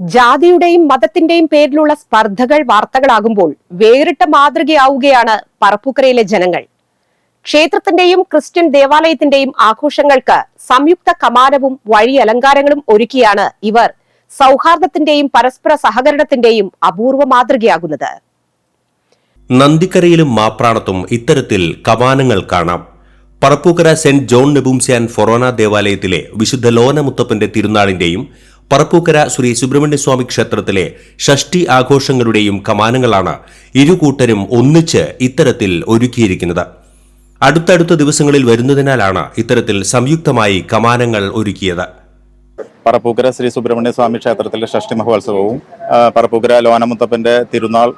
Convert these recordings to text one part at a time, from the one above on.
ജാതിയുടെയും മതത്തിന്റെയും പേരിലുള്ള സ്പർദ്ധകൾ വാർത്തകളാകുമ്പോൾ വേറിട്ട മാതൃകയാവുകയാണ് പറപ്പൂക്കരയിലെ ജനങ്ങൾ. ക്ഷേത്രത്തിന്റെയും ക്രിസ്ത്യൻ ദേവാലയത്തിന്റെയും ആഘോഷങ്ങൾക്ക് സംയുക്ത കമാനവും വഴി അലങ്കാരങ്ങളും ഒരുക്കിയാണ് ഇവർ സൗഹാർദ്ദത്തിന്റെയും പരസ്പര സഹകരണത്തിന്റെയും അപൂർവ മാതൃകയാകുന്നത്. നന്ദിക്കരയിലും മാപ്രാണത്തും ഇത്തരത്തിൽ കമാനങ്ങൾ കാണാം. Parappukkara saint John Nepomucene forane ദേവാലയത്തിലെ വിശുദ്ധ ലോന മുത്തപ്പന്റെ തിരുനാളിന്റെയും പറപ്പൂക്കര ശ്രീ സുബ്രഹ്മണ്യസ്വാമി ക്ഷേത്രത്തിലെ ഷഷ്ടി ആഘോഷങ്ങളുടെയും കമാനങ്ങളാണ് ഇരുകൂട്ടരും ഒന്നിച്ച് ഇത്തരത്തിൽ ഒരുക്കിയിരിക്കുന്നത്. അടുത്തടുത്ത ദിവസങ്ങളിൽ വരുന്നതിനാലാണ് ഇത്തരത്തിൽ സംയുക്തമായി കമാനങ്ങൾ ഒരുക്കിയത്. പറപ്പൂക്കര ശ്രീ സുബ്രഹ്മണ്യ സ്വാമി ക്ഷേത്രത്തിലെ ഷഷ്ടി മഹോത്സവവും പറപ്പൂക്കര ലോനമുത്തപ്പന്റെ തിരുനാൾ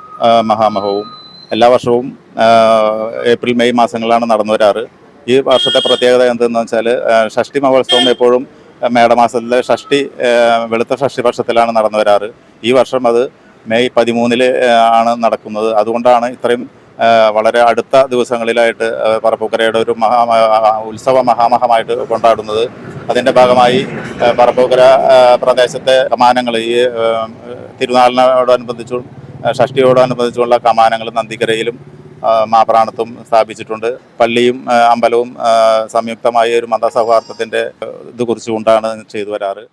മഹാമഹവും എല്ലാ വർഷവും ഏപ്രിൽ മെയ് മാസങ്ങളിലാണ് നടന്നു വരാറ് ഈ വർഷത്തെ പ്രത്യേകത എന്തെന്ന് വെച്ചാൽ ഷഷ്ടി മഹോത്സവം എപ്പോഴും മേടമാസത്തിലെ ഷഷ്ടി വെളുത്ത ഷഷ്ടി പക്ഷത്തിലാണ് നടന്നു വരാറ്. ഈ വർഷം അത് മെയ് പതിമൂന്നിൽ ആണ് നടക്കുന്നത്. അതുകൊണ്ടാണ് ഇത്രയും വളരെ അടുത്ത ദിവസങ്ങളിലായിട്ട് പറപ്പൂക്കരയുടെ ഒരു മഹാ ഉത്സവ മഹാമഹമായിട്ട് കൊണ്ടാടുന്നത്. അതിന്റെ ഭാഗമായി പറപ്പൂക്കര പ്രദേശത്തെ കമാനങ്ങൾ ഈ തിരുനാളിനോടനുബന്ധിച്ചും ഷഷ്ടിയോടനുബന്ധിച്ചുള്ള കമാനങ്ങൾ നന്ദിക്കരയിലും മാപ്രാണത്തും സ്ഥാപിച്ചിട്ടുണ്ട്. പള്ളിയും അമ്പലവും സംയുക്തമായ ഒരു മതസൗഹാർദ്ദത്തിന്റെ ഇത് കുറിച്ചുകൊണ്ടാണ് ചെയ്തു വരാറ്.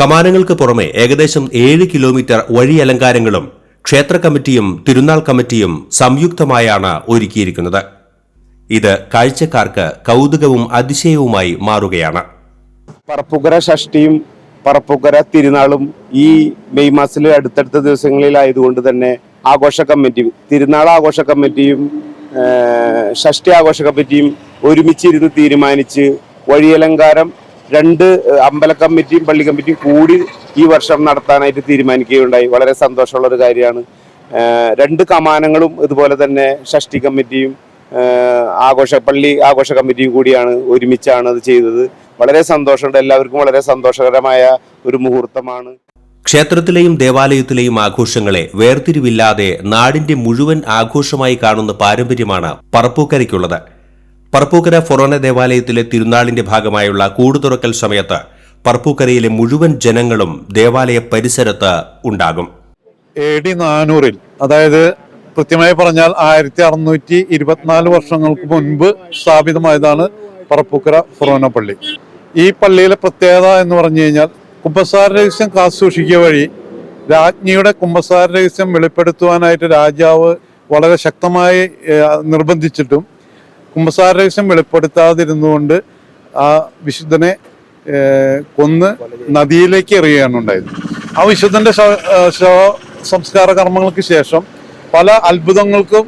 കമാനങ്ങൾക്ക് പുറമെ ഏകദേശം ഏഴ് കിലോമീറ്റർ വഴി അലങ്കാരങ്ങളും ക്ഷേത്ര കമ്മിറ്റിയും തിരുനാൾ കമ്മിറ്റിയും സംയുക്തമായാണ് ഒരുക്കിയിരിക്കുന്നത്. ഇത് കാഴ്ചക്കാർക്ക് കൗതുകവും അതിശയവുമായി മാറുകയാണ്. പറപ്പുകര ഷഷ്ടിയും പറപ്പുകര തിരുനാളും ഈ മെയ് മാസത്തിലെ അടുത്തടുത്ത ദിവസങ്ങളിലായതുകൊണ്ട് തന്നെ ആഘോഷ കമ്മിറ്റി തിരുനാൾ ആഘോഷ കമ്മിറ്റിയും ഷഷ്ടി ആഘോഷ കമ്മിറ്റിയും ഒരുമിച്ചിരുന്ന് തീരുമാനിച്ച് വഴിയലങ്കാരം രണ്ട് അമ്പല കമ്മിറ്റിയും പള്ളി കമ്മിറ്റിയും കൂടി ഈ വർഷം നടത്താനായിട്ട് തീരുമാനിക്കുകയുണ്ടായി. വളരെ സന്തോഷമുള്ള ഒരു കാര്യമാണ് രണ്ട് കമാനങ്ങളും ഇതുപോലെ തന്നെ ഷഷ്ടി കമ്മിറ്റിയും ആഘോഷ പള്ളി ആഘോഷ കമ്മിറ്റിയും കൂടിയാണ് ഒരുമിച്ചാണ് അത് ചെയ്തത്. വളരെ സന്തോഷമുണ്ട്. എല്ലാവർക്കും വളരെ സന്തോഷകരമായ ഒരു മുഹൂർത്തമാണ്. ക്ഷേത്രത്തിലെയും ദേവാലയത്തിലെയും ആഘോഷങ്ങളെ വേർതിരിവില്ലാതെ നാടിന്റെ മുഴുവൻ ആഘോഷമായി കാണുന്ന പാരമ്പര്യമാണ് പറപ്പൂക്കരയ്ക്കുള്ളത്. പറപ്പൂക്കര ഫൊറോന ദേവാലയത്തിലെ തിരുനാളിന്റെ ഭാഗമായുള്ള കൂടുതുറക്കൽ സമയത്ത് പറപ്പൂക്കരയിലെ മുഴുവൻ ജനങ്ങളും ദേവാലയ പരിസരത്ത് ഉണ്ടാകും. എ ഡി നാനൂറിൽ അതായത് കൃത്യമായി പറഞ്ഞാൽ ആയിരത്തി അറുന്നൂറ്റി ഇരുപത്തിനാല് വർഷങ്ങൾക്ക് മുൻപ് സ്ഥാപിതമായതാണ് പറപ്പൂക്കര ഫൊറോന പള്ളി. ഈ പള്ളിയിലെ പ്രത്യേകത എന്ന് പറഞ്ഞു കഴിഞ്ഞാൽ കുമ്പസാര രഹസ്യം കാത്തുസൂക്ഷിക്കുക വഴി രാജ്ഞിയുടെ കുമ്പസാര രഹസ്യം വെളിപ്പെടുത്തുവാനായിട്ട് രാജാവ് വളരെ ശക്തമായി നിർബന്ധിച്ചിട്ടും കുമ്പസാര രഹസ്യം വെളിപ്പെടുത്താതിരുന്നുകൊണ്ട് ആ വിശുദ്ധനെ കൊന്ന് നദിയിലേക്ക് എറിയുകയാണ് ഉണ്ടായത്. ആ വിശുദ്ധന്റെ ശവ സംസ്കാര കർമ്മങ്ങൾക്ക് ശേഷം പല അത്ഭുതങ്ങൾക്കും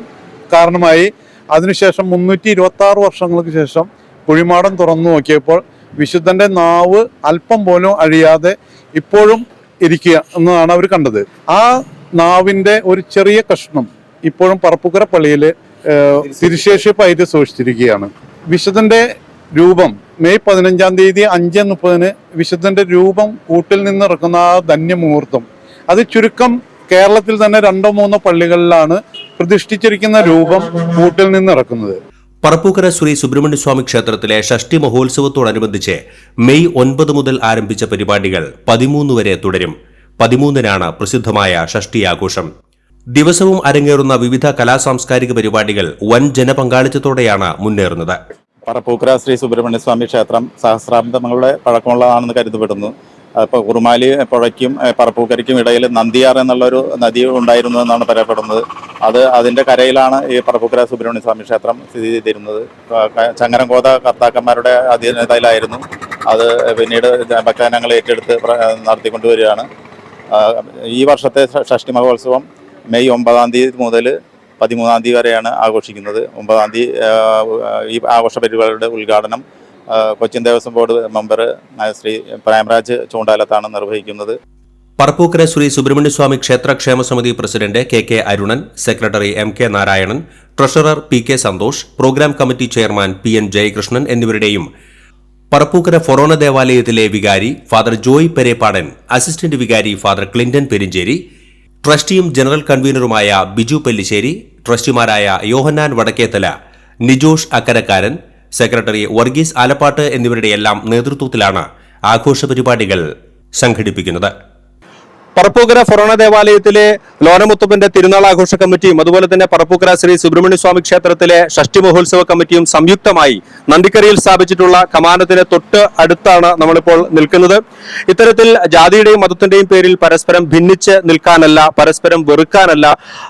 കാരണമായി. അതിനുശേഷം മുന്നൂറ്റി ഇരുപത്തി ആറ് വർഷങ്ങൾക്ക് ശേഷം കുഴിമാടം തുറന്നു നോക്കിയപ്പോൾ വിശുദ്ധന്റെ നാവ് അല്പം പോലും അഴിയാതെ ഇപ്പോഴും ഇരിക്കുക എന്നതാണ് അവർ കണ്ടത്. ആ നാവിന്റെ ഒരു ചെറിയ കഷ്ണം ഇപ്പോഴും പറപ്പുക്കര പള്ളിയിൽ തിരുശേഷിപ്പായിട്ട് സൂക്ഷിച്ചിരിക്കുകയാണ്. വിശുദ്ധന്റെ രൂപം മെയ് പതിനഞ്ചാം തീയതി അഞ്ച് മുപ്പതിന് വിശുദ്ധന്റെ രൂപം കൂട്ടിൽ നിന്ന് ഇറക്കുന്ന ആ ധന്യമുഹൂർത്തം അത് ചുരുക്കം കേരളത്തിൽ തന്നെ രണ്ടോ മൂന്നോ പള്ളികളിലാണ് പ്രതിഷ്ഠിച്ചിരിക്കുന്ന രൂപം കൂട്ടിൽ നിന്ന് ഇറക്കുന്നത്. പറപ്പൂക്കര ശ്രീ സുബ്രഹ്മണ്യസ്വാമി ക്ഷേത്രത്തിലെ ഷഷ്ടി മഹോത്സവത്തോടനുബന്ധിച്ച് മെയ് ഒൻപത് മുതൽ ആരംഭിച്ച പരിപാടികൾ പതിമൂന്ന് വരെ തുടരും. പതിമൂന്നിനാണ് പ്രസിദ്ധമായ ഷഷ്ടി ആഘോഷം. ദിവസവും അരങ്ങേറുന്ന വിവിധ കലാ സാംസ്കാരിക പരിപാടികൾ വൻ ജനപങ്കാളിത്തത്തോടെയാണ് മുന്നേറുന്നത്. പറപ്പൂക്കര ശ്രീ സുബ്രഹ്മണ്യ സ്വാമി ക്ഷേത്രം സഹസ്രാബ്ദങ്ങളുടെ പഴക്കമുള്ളതാണെന്ന് കരുതപ്പെടുന്നു. അപ്പോൾ കുറുമാലി പുഴയ്ക്കും പറപ്പൂക്കരയ്ക്കും ഇടയിൽ നന്ദിയാർ എന്നുള്ളൊരു നദി ഉണ്ടായിരുന്നു എന്നാണ് പറയപ്പെടുന്നത്. അത് അതിന്റെ കരയിലാണ് ഈ പറപ്പൂക്കര സുബ്രഹ്മണ്യ സ്വാമി ക്ഷേത്രം സ്ഥിതി ചെയ്തിരുന്നത്. ചങ്ങരംകോത കർത്താക്കന്മാരുടെ അധീനതയിലായിരുന്നു അത് പിന്നീട് ഭക്തജനങ്ങൾ ഏറ്റെടുത്ത് നടത്തിക്കൊണ്ടുവരികയാണ്. ഈ വർഷത്തെ ഷഷ്ടി മഹോത്സവം മെയ് ഒമ്പതാം തീയതി മുതൽ പതിമൂന്നാം തീയതി വരെയാണ് ആഘോഷിക്കുന്നത്. ഒമ്പതാം തീയതി ഈ ആഘോഷ പരിപാടിയുടെ ഉദ്ഘാടനം കൊച്ചിൻ ദേവസ്വം ബോർഡ് മെമ്പർ ശ്രീ പ്രേംരാജ് ചൂണ്ടാലത്താണ് നിർവഹിക്കുന്നത്. പറപ്പൂക്കര ശ്രീ സുബ്രഹ്മണ്യസ്വാമി ക്ഷേത്ര ക്ഷേമ സമിതി president K K Arunan secretary M K Narayanan treasurer P K Santhosh programme committee chairman P N Jayakrishnan എന്നിവരുടെയും Parappukkara forane ദേവാലയത്തിലെ വികാരി ഫാദർ ജോയ് പെരേപ്പാടൻ അസിസ്റ്റന്റ് വികാരി ഫാദർ ക്ലിന്റൺ പെരിഞ്ചേരി ട്രസ്റ്റിയും ജനറൽ കൺവീനറുമായ ബിജു പെല്ലിശ്ശേരി ട്രസ്റ്റിമാരായ യോഹന്നാൻ വടക്കേത്തല നിജോഷ് അക്കരക്കാരൻ സെക്രട്ടറി വർഗീസ് ആലപ്പാട്ട് എന്നിവരുടെയെല്ലാം നേതൃത്വത്തിലാണ് ആഘോഷ പരിപാടികൾ സംഘടിപ്പിക്കുന്നത്. പറപ്പൂക്കര ഫൊറോണ ദേവാലയത്തിലെ ലോനമുത്തപ്പന്റെ തിരുനാൾ ആഘോഷ കമ്മിറ്റിയും അതുപോലെ തന്നെ പറപ്പൂക്കര ശ്രീ സുബ്രഹ്മണ്യ സ്വാമി ക്ഷേത്രത്തിലെ ഷഷ്ടി മഹോത്സവ കമ്മിറ്റിയും സംയുക്തമായി നന്ദിക്കരയിൽ സ്ഥാപിച്ചിട്ടുള്ള കമാനത്തിന് തൊട്ട് അടുത്താണ് നമ്മളിപ്പോൾ നിൽക്കുന്നത്. ഇത്തരത്തിൽ ജാതിയുടെയും മതത്തിന്റെയും പേരിൽ പരസ്പരം ഭിന്നിച്ച് നിൽക്കാനല്ല പരസ്പരം വെറുക്കാനല്ല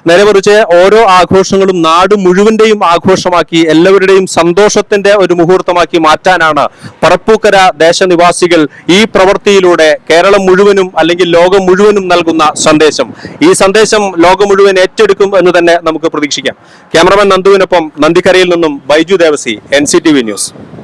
നേരെ മറിച്ച് ഓരോ ആഘോഷങ്ങളും നാട് മുഴുവന്റെയും ആഘോഷമാക്കി എല്ലാവരുടെയും സന്തോഷത്തിന്റെ ഒരു മുഹൂർത്തമാക്കി മാറ്റാനാണ് പറപ്പൂക്കര ദേശനിവാസികൾ ഈ പ്രവൃത്തിയിലൂടെ കേരളം മുഴുവനും അല്ലെങ്കിൽ ലോകം മുഴുവനും നൽകുന്ന സന്ദേശം. ഈ സന്ദേശം ലോകം മുഴുവൻ ഏറ്റെടുക്കും എന്ന് തന്നെ നമുക്ക് പ്രതീക്ഷിക്കാം. ക്യാമറമാൻ നന്ദുവിനൊപ്പം നന്ദിക്കരയിൽ നിന്നും ബൈജു ദേവസി എൻ ന്യൂസ്.